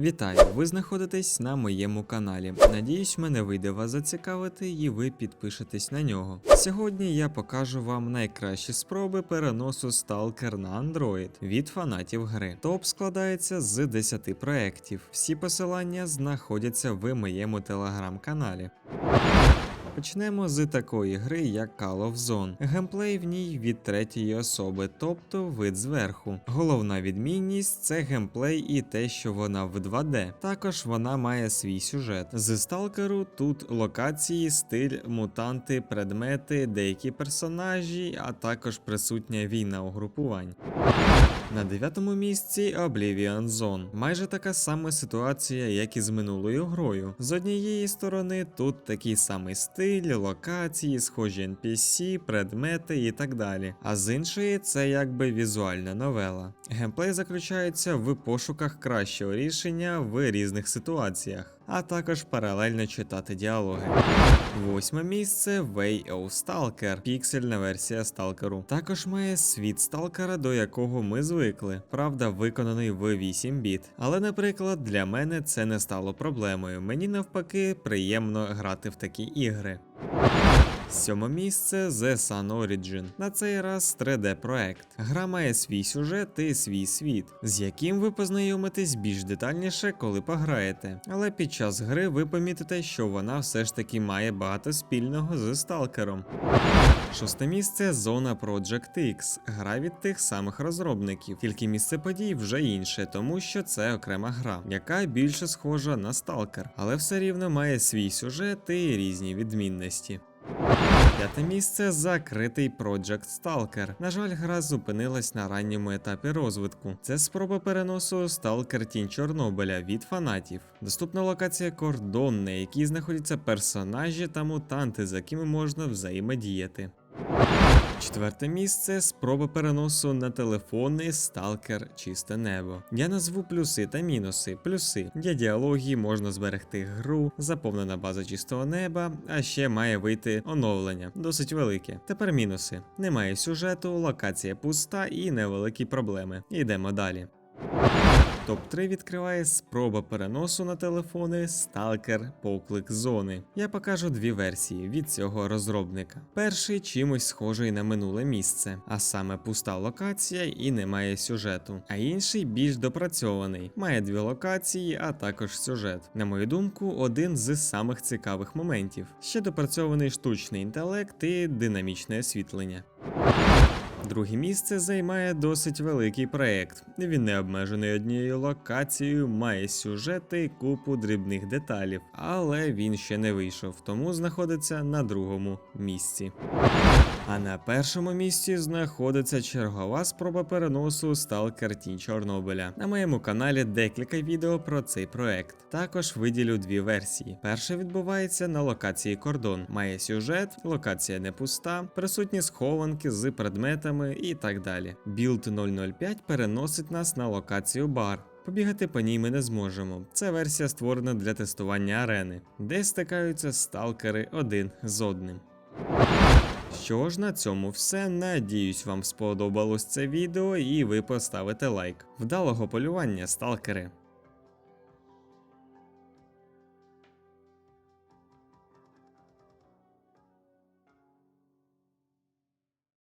Вітаю! Ви знаходитесь на моєму каналі. Надіюсь, мене вийде вас зацікавити і ви підпишетесь на нього. Сьогодні я покажу вам найкращі спроби переносу Stalker на Android від фанатів гри. Топ складається з 10 проєктів. Всі посилання знаходяться в моєму телеграм-каналі. Почнемо з такої гри, як Call of Zone. Геймплей в ній від третьої особи, тобто вид зверху. Головна відмінність це геймплей і те, що вона в 2D. Також вона має свій сюжет. З сталкеру тут локації, стиль, мутанти, предмети, деякі персонажі, а також присутня війна угрупувань. На дев'ятому місці Oblivion Zone. Майже така сама ситуація, як і з минулою грою. З однієї сторони, тут такий самий стиль, локації, схожі NPC, предмети і так далі. А з іншої, це якби візуальна новела. Геймплей заключається в пошуках кращого рішення в різних ситуаціях, також паралельно читати діалоги. Восьме місце Way of Stalker, піксельна версія сталкеру. Також має світ сталкера, до якого ми звикли. Правда, виконаний в 8 біт. Але, наприклад, для мене це не стало проблемою. Мені навпаки приємно грати в такі ігри. Сьоме місце The Sun Origin. На цей раз 3D проект. Гра має свій сюжет і свій світ, з яким ви познайомитесь більш детальніше, коли пограєте. Але під час гри ви помітите, що вона все ж таки має багато спільного з сталкером. Шосте місце Зона Project X. Гра від тих самих розробників, тільки місце подій вже інше, тому що це окрема гра, яка більше схожа на сталкер, але все рівно має свій сюжет і різні відмінності. П'яте місце закритий Project Stalker. На жаль, гра зупинилась на ранньому етапі розвитку. Це спроба переносу Stalker Тінь Чорнобиля від фанатів. Доступна локація кордон, на якій знаходяться персонажі та мутанти, з якими можна взаємодіяти. Четверте місце спроба переносу на телефони Stalker Чисте небо. Я назву плюси та мінуси. Плюси для діалогії можна зберегти гру, заповнена база чистого неба, а ще має вийти оновлення, досить велике. Тепер мінуси: немає сюжету, локація пуста і невеликі проблеми. Йдемо далі. Топ-3 відкриває спроба переносу на телефони Stalker Поклик Зони. Я покажу дві версії від цього розробника. Перший чимось схожий на минуле місце, а саме пуста локація і немає сюжету. А інший більш допрацьований, має дві локації, а також сюжет. На мою думку, один з самих цікавих моментів. Ще допрацьований штучний інтелект і динамічне освітлення. Друге місце займає досить великий проект. Він не обмежений однією локацією, має сюжети і купу дрібних деталів, але він ще не вийшов, тому знаходиться на другому місці. А на першому місці знаходиться чергова спроба переносу Stalker Тінь Чорнобиля. На моєму каналі декілька відео про цей проект. Також виділю дві версії. Перша відбувається на локації кордон, має сюжет, локація не пуста, присутні схованки з предметами і так далі. Білд 005 переносить нас на локацію бар. Побігати по ній ми не зможемо. Це версія створена для тестування арени, де стикаються сталкери один з одним. Що ж, на цьому все. Надіюсь, вам сподобалось це відео і ви поставите лайк. Вдалого полювання, сталкери!